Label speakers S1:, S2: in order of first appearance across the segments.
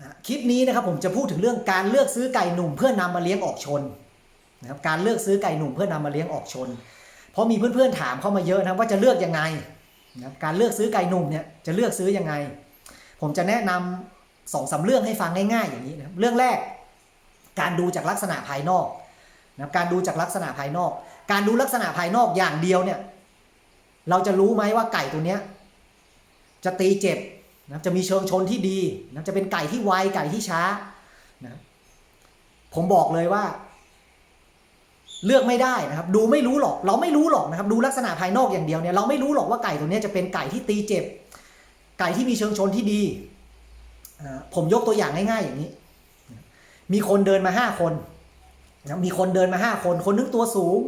S1: นะคลิปนี้นะครับผมจะพูดถึงเรื่องการเลือกซื้อไก่หนุ่มเพื่อนำมาเลี้ยงออกชนนะครับการเลือกซื้อไก่หนุ่มเพื่อนำมาเลี้ยงออกชน เพราะมีเพื่อนๆถามเข้ามาเยอะนะว่าจะเลือกยังไงนะครับการเลือกซื้อไก่หนุ่มเนี่ยจะเลือกซื้อยังไง ผมจะแนะนำสองสามเรื่องให้ฟังง่ายๆอย่างนี้นะเรื่องแรก การดูจากลักษณะภายนอกนะครับการดูจากลักษณะภายนอก การดูลักษณะภายนอกอย่างเดียวเนี่ยเราจะรู้ไหมว่าไก่ตัวเนี้ยจะตีเจ็บ นะจะมีเชิงชนที่ดีนะจะเป็นไก่ที่ไวไก่ที่ช้านะผมบอกเลยว่า เลือกไม่ได้นะครับ ดูไม่รู้หรอก เราไม่รู้หรอกนะครับ ดูลักษณะภายนอกอย่างเดียวเนี่ยเราไม่รู้หรอกว่าไก่ตัวนี้จะเป็นไก่ที่ตีเจ็บ ไก่ที่มีเชิงชนที่ดี ผมยกตัวอย่างง่ายๆอย่างนี้ มีคนเดินมาห้าคนนะมีคนเดินมาห้าคน คนนึงตัวสูง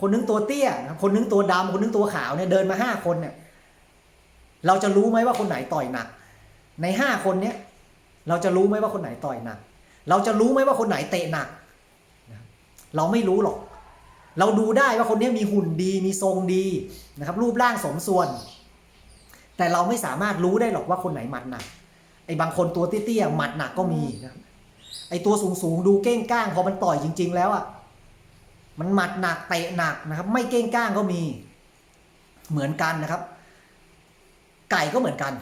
S1: คนนึงตัวเตี้ย คนนึงตัวดำคนนึงตัวขาวเนี่ยเดินมาห้าคนเนี่ย เราจะรู้ไหมว่าคนไหนต่อยหนัก ในห้าคนเนี้ยเราจะรู้ไหมว่าคนไหนต่อยหนัก เราจะรู้ไหมว่าคนไหนเตะหนัก เราไม่รู้หรอก เราดูได้ว่าคนนี้มีหุ่นดีมีทรงดีนะครับ รูปร่างสมส่วน แต่เราไม่สามารถรู้ได้หรอกว่าคนไหนหมัดหนักไอ้บางคนตัวเตี้ยๆหมัดหนักก็มีนะไอ้ตัวสูงๆดูเก้งก้างพอมันต่อยจริง ๆ แล้วอะมันหมัดหนักเตะหนักนะครับ ไม่เก้งก้างก็มีเหมือนกันนะครับ ไก่ก็เหมือนกัน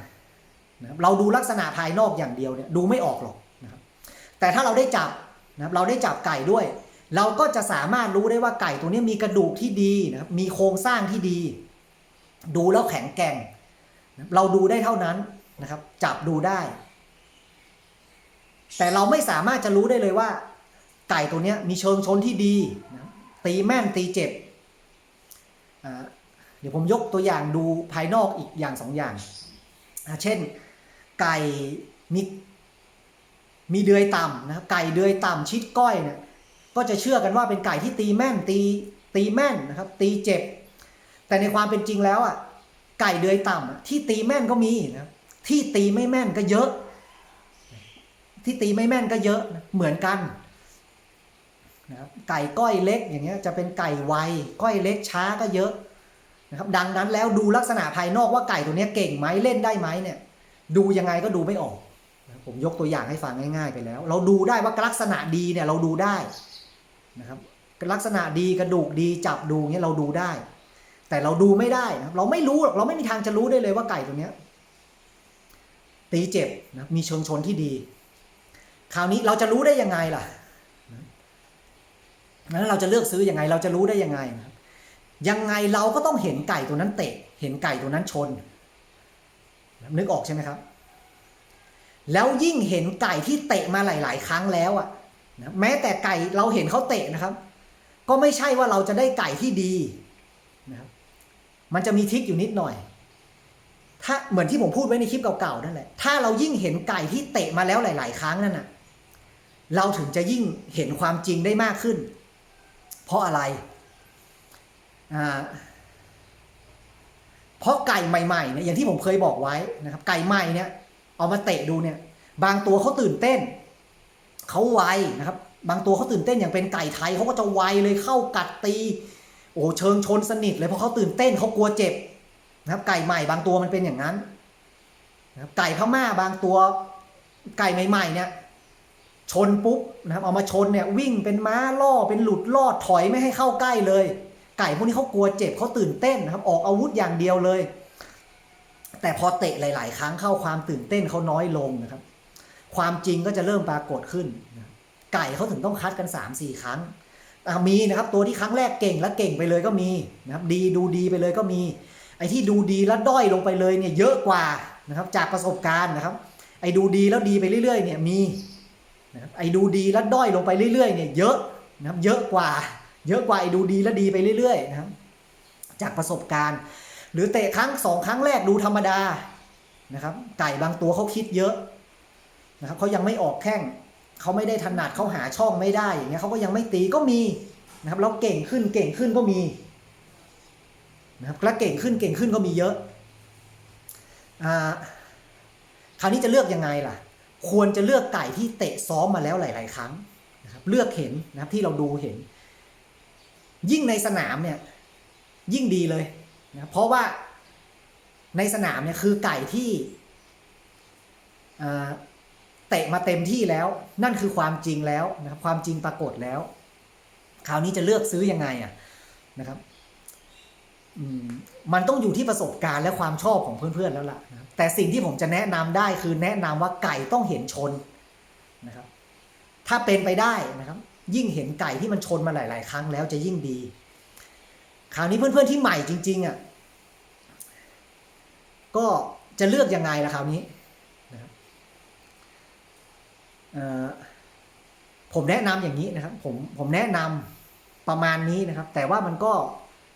S1: นะเราดูลักษณะภายนอกอย่างเดียวเนี่ยดูไม่ออกหรอกนะครับแต่ถ้าเราได้จับนะครับเราได้จับไก่ด้วย เราก็จะสามารถรู้ได้ว่าไก่ตัวนี้มีกระดูกที่ดีนะครับมีโครงสร้างที่ดี ดูแล้วแข็งแกร่งนะเราดูได้เท่านั้นนะครับ จับดูได้ แต่เราไม่สามารถจะรู้ได้เลยว่า ไก่ตัวนี้มีเชิงชนที่ดีนะตีแม่นตีเจ็บ เดี๋ยวผมยกตัวอย่างดูภายนอกอีกอย่างสองอย่าง เช่นไก่มีมีเดือยต่ำนะครับไก่เดือยต่ำชิดก้อยเนี่ยก็จะเชื่อกันว่าเป็นไก่ที่ตีแม่นตีตีแม่นนะครับตีเจ็บ แต่ในความเป็นจริงแล้วอะไก่เดือยต่ำที่ตีแม่นก็มีนะที่ตีไม่แม่นก็เยอะ ที่ตีไม่แม่นก็เยอะนะเหมือนกันนะครับไก่ก้อยเล็กอย่างเงี้ยจะเป็นไก่ไวก้อยเล็กช้าก็เยอะ นะครับดังนั้นแล้วดูลักษณะภายนอกว่าไก่ตัวนี้เก่งไหมเล่นได้ไหมเนี่ยดูยังไงก็ดูไม่ออกนะผมยกตัวอย่างให้ฟังง่ายๆไปแล้ว เราดูได้ว่าลักษณะดีเนี่ยเราดูได้นะครับลักษณะดีกระดูกดีจับดูเงี้ยเราดูได้ แต่เราดูไม่ได้นะครับเราไม่รู้หรอกเราไม่มีทางจะรู้ได้เลยว่าไก่ตัวเนี้ยตีเจ็บนะมีเชิงชนที่ดี คราวนี้เราจะรู้ได้ยังไงล่ะนั้นเราจะเลือกซื้อยังไง เราจะรู้ได้ยังไง ยังไงเราก็ต้องเห็นไก่ตัวนั้นเตะ เห็นไก่ตัวนั้นชน นึกออกใช่ไหมครับ แล้วยิ่งเห็นไก่ที่เตะมาหลาย ๆ ครั้งแล้วอะนะแม้แต่ไก่เราเห็นเขาเตะนะครับ ก็ไม่ใช่ว่าเราจะได้ไก่ที่ดีนะครับมันจะมีทริคอยู่นิดหน่อย ถ้าเหมือนที่ผมพูดไว้ในคลิปเก่าๆนั่นแหละ ถ้าเรายิ่งเห็นไก่ที่เตะมาแล้วหลาย ๆ ครั้งนั่นน่ะ เราถึงจะยิ่งเห็นความจริงได้มากขึ้น เพราะอะไร เพราะไก่ใหม่ๆเนี่ยอย่างที่ผมเคยบอกไว้นะครับ ไก่ใหม่เนี่ยเอามาเตะดูเนี่ย บางตัวเขาตื่นเต้นเขาไวนะครับ บางตัวเขาตื่นเต้นอย่างเป็นไก่ไทยเขาก็จะไวเลยเข้ากัดตี โอ้เชิงชนสนิทเลยเพราะเขาตื่นเต้นเขากลัวเจ็บนะครับ ไก่ใหม่บางตัวมันเป็นอย่างนั้นนะครับไก่พม่าบางตัวไก่ใหม่ ๆ เนี่ยชนปุ๊บนะครับเอามาชนเนี่ยวิ่งเป็นม้าล่อเป็นหลุดลอดถอยไม่ให้เข้าใกล้เลย ไก่พวกนี้เขากลัวเจ็บเขาตื่นเต้นนะครับ ออกอาวุธอย่างเดียวเลย แต่พอเตะหลาย ๆ ครั้งเข้าความตื่นเต้นเขาน้อยลงนะครับ ความจริงก็จะเริ่มปรากฏขึ้น ไก่เขาถึงต้องคัดกัน3าสี่ครั้งมีนะครับ ตัวที่ครั้งแรกเก่งแล้วเก่งไปเลยก็มีนะครับ ดีดูดีไปเลยก็มี ไอ้ที่ดูดีแล้วด้อยลงไปเลยเนี่ยเยอะกว่านะครับ จากประสบการณ์นะครับ ไอ้ดูดีแล้วดีไปเรื่อย ๆ เนี่ยมีนะครับไอ้ดูดีแล้วด้อยลงไปเรื่อย ๆ เนี่ยเยอะนะครับ เยอะกว่า เยอะกว่าไอ้ดูดีแล้วดีไปเรื่อยๆนะครับจากประสบการณ์ หรือเตะครั้งสองครั้งแรกดูธรรมดานะครับ ไก่บางตัวเขาคิดเยอะนะครับเขายังไม่ออกแข้งเขาไม่ได้ถนัดเขาหาช่องไม่ได้อย่างเงี้ยเขาก็ยังไม่ตีก็มีนะครับแล้วเก่งขึ้นเก่งขึ้นก็มีนะครับแล้วเก่งขึ้นเก่งขึ้นก็มีเยอะอ่าคราวนี้จะเลือกยังไงล่ะ ควรจะเลือกไก่ที่เตะซ้อมมาแล้วหลาย ๆ ครั้งนะครับเลือกเห็นนะครับที่เราดูเห็น ยิ่งในสนามเนี่ยยิ่งดีเลยนะเพราะว่าในสนามเนี่ยคือไก่ที่เตะมาเต็มที่แล้ว นั่นคือความจริงแล้วนะครับความจริงปรากฏแล้ว คราวนี้จะเลือกซื้อยังไงอะนะครับมันต้องอยู่ที่ประสบการณ์และความชอบของเพื่อนๆแล้วล่ะนะแต่สิ่งที่ผมจะแนะนำได้คือแนะนำว่าไก่ต้องเห็นชนนะครับ ถ้าเป็นไปได้นะครับ ยิ่งเห็นไก่ที่มันชนมาหลาย ๆ ครั้งแล้วจะยิ่งดี คราวนี้เพื่อน ๆ ที่ใหม่จริง ๆ อะ ก็จะเลือกยังไงล่ะคราวนี้นะครับผมแนะนำอย่างนี้นะครับ ผมผมแนะนำประมาณนี้นะครับ แต่ว่ามันก็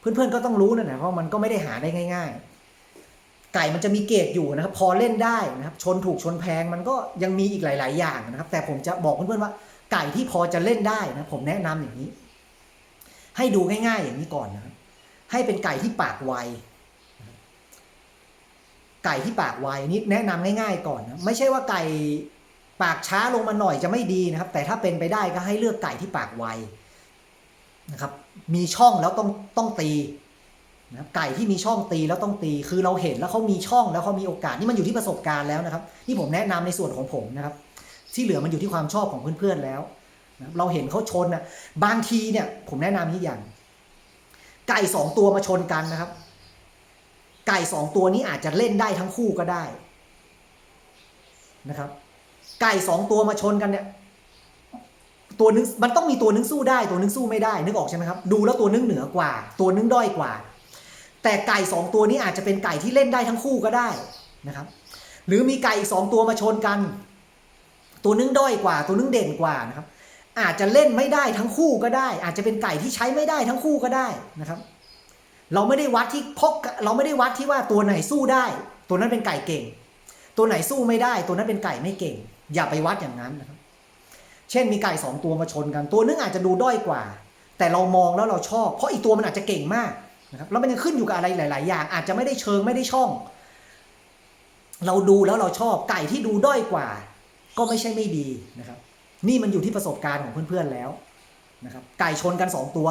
S1: เพื่อน ๆ ก็ต้องรู้นะนะเพราะมันก็ไม่ได้หาได้ง่าย ๆไก่มันจะมีเกรดอยู่นะครับ พอเล่นได้นะครับ ชนถูกชนแพงมันก็ยังมีอีกหลาย ๆ อย่างนะครับ แต่ผมจะบอกเพื่อนๆว่า ไก่ที่พอจะเล่นได้นะผมแนะนำอย่างนี้ ให้ดูง่าย ๆ อย่างนี้ก่อนนะให้เป็นไก่ที่ปากไวไก่ที่ปากไวนี่แนะนำง่าย ๆ ก่อนนะไม่ใช่ว่าไก่ปากช้าลงมาหน่อยจะไม่ดีนะครับ แต่ถ้าเป็นไปได้ก็ให้เลือกไก่ที่ปากไวนะครับมีช่องแล้วต้องต้องตีนะไก่ที่มีช่องตีแล้วต้องตี คือเราเห็นแล้วเขามีช่องแล้วเขามีโอกาสนี่มันอยู่ที่ประสบการณ์แล้วนะครับนี่ผมแนะนำในส่วนของผมนะครับ ที่เหลือมันอยู่ที่ความชอบของเพื่อนๆแล้วนะเราเห็นเขาชนนะบางทีเนี่ย ผมแนะนำนี้อย่าง ไก่สองตัวมาชนกันนะครับ ไก่สองตัวนี้อาจจะเล่นได้ทั้งคู่ก็ได้นะครับ ไก่สองตัวมาชนกันเนี่ย ตัวนึงมันต้องมีตัวนึงสู้ได้ ตัวนึงสู้ไม่ได้ นึกออกใช่ไหมครับ ดูแล้วตัวนึงเหนือกว่า ตัวนึงด้อยกว่า แต่ไก่สองตัวนี้อาจจะเป็นไก่ที่เล่นได้ทั้งคู่ก็ได้นะครับ หรือมีไก่อีกสองตัวมาชนกัน ตัวนึงด้อยกว่า ตัวนึงเด่นกว่านะครับ อาจจะเล่นไม่ได้ทั้งคู่ก็ได้ อาจจะเป็นไก่ที่ใช้ไม่ได้ทั้งคู่ก็ได้นะครับ เราไม่ได้วัดที่พกเราไม่ได้วัดที่ว่าตัวไหนสู้ได้ ตัวนั้นเป็นไก่เก่ง ตัวไหนสู้ไม่ได้ ตัวนั้นเป็นไก่ไม่เก่ง อย่าไปวัดอย่างนั้นนะครับ เช่นมีไก่สองตัวมาชนกัน ตัวนึงอาจจะดูด้อยกว่า แต่เรามองแล้วเราชอบ เพราะอีกตัวมันอาจจะเก่งมากนะครับแล้วมันยังขึ้นอยู่กับอะไรหลาย ๆ อย่าง อาจจะไม่ได้เชิงไม่ได้ช่อง เราดูแล้วเราชอบไก่ที่ดูด้อยกว่า ก็ไม่ใช่ไม่ดีนะครับ นี่มันอยู่ที่ประสบการณ์ของเพื่อนๆแล้วนะครับไก่ชนกันสองตัว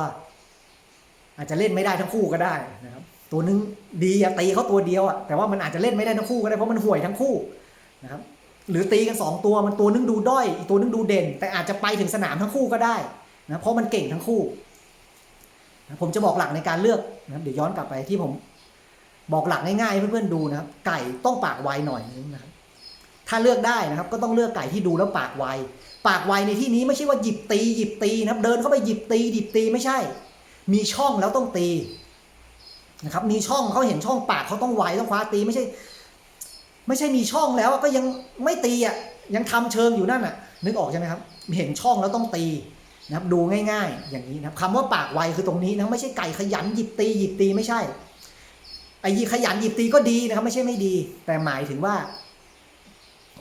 S1: อาจจะเล่นไม่ได้ทั้งคู่ก็ได้นะครับ ตัวนึงดีอะตีเขาตัวเดียวอะแต่ว่ามันอาจจะเล่นไม่ได้ทั้งคู่ก็ได้เพราะมันห่วยทั้งคู่นะครับหรือตีกันสองตัวมันตัวนึงดูด้อยอีกตัวนึงดูเด่น แต่อาจจะไปถึงสนามทั้งคู่ก็ได้นะเพราะมันเก่งทั้งคู่นะผมจะบอกหลักในการเลือกนะครับเดี๋ยวย้อนกลับไปที่ผมบอกหลักง่ายๆเพื่อนๆดูนะครับ ไก่ต้องปากไวหน่อยนึงนะครับ ถ้าเลือกได้นะครับก็ต้องเลือกไก่ที่ดูแล้วปากไว ปากไวในที่นี้ไม่ใช่ว่าหยิบตีหยิบตีนะครับ เดินเข้าไปหยิบตีหยิบตีไม่ใช่ มีช่องแล้วต้องตีนะครับ มีช่องเขาเห็นช่องปากเขาต้องไวต้องคว้าตีไม่ใช่ ไม่ใช่มีช่องแล้วก็ยังไม่ตีอะยังทำเชิงอยู่นั่นอะ นึกออกใช่ไหมครับ เห็นช่องแล้วต้องตีนะครับดูง่าย ๆ อย่างนี้นะครับคำว่าปากไวคือตรงนี้นะไม่ใช่ไก่ขยันหยิบตีหยิบตีไม่ใช่ไอ้หยิบขยันหยิบตีก็ดีนะครับ ไม่ใช่ไม่ดี แต่หมายถึงว่า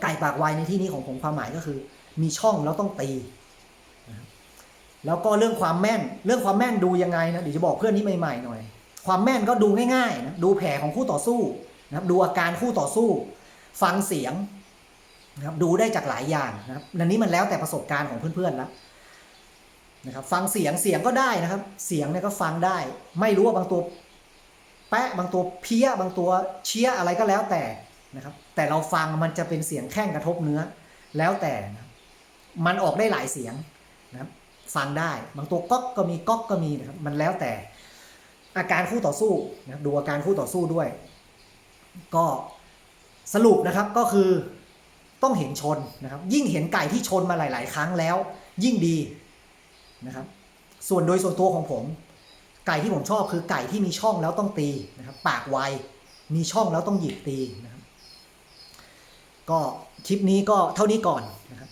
S1: ไก่ปากไวในที่นี้ของผมความหมายก็คือ มีช่องแล้วต้องตี แล้วก็เรื่องความแม่น เรื่องความแม่นดูยังไงนะเดี๋ยวจะบอกเพื่อนที่ใหม่ๆหน่อย ความแม่นก็ดูง่ายๆนะดูแผลของคู่ต่อสู้นะครับดูอาการคู่ต่อสู้ ฟังเสียงนะครับดูได้จากหลายอย่างนะครับอันนี้มันแล้วแต่ประสบการณ์ของเพื่อนๆแล้วนะครับฟังเสียงเสียงก็ได้นะครับ เสียงเนี่ยก็ฟังได้ ไม่รู้ว่าบางตัวแปะบางตัวเพี้ยบางตัวเชียอะไรก็แล้วแต่ นะครับ แต่เราฟังมันจะเป็นเสียงแข้งกระทบเนื้อ แล้วแต่นะมันออกได้หลายเสียงนะครับฟังได้บางตัวก๊อกก็มีก๊อกก็มีนะครับมันแล้วแต่อาการคู่ต่อสู้นะดูอาการคู่ต่อสู้ด้วย ก็สรุปนะครับก็คือต้องเห็นชนนะครับ ยิ่งเห็นไก่ที่ชนมาหลาย ๆ ครั้งแล้ว ยิ่งดีนะครับ ส่วนโดยส่วนตัวของผม ไก่ที่ผมชอบคือไก่ที่มีช่องแล้วต้องตีนะครับ ปากไวมีช่องแล้วต้องหยิบตีนะครับ ก็คลิปนี้ก็เท่านี้ก่อนนะครับ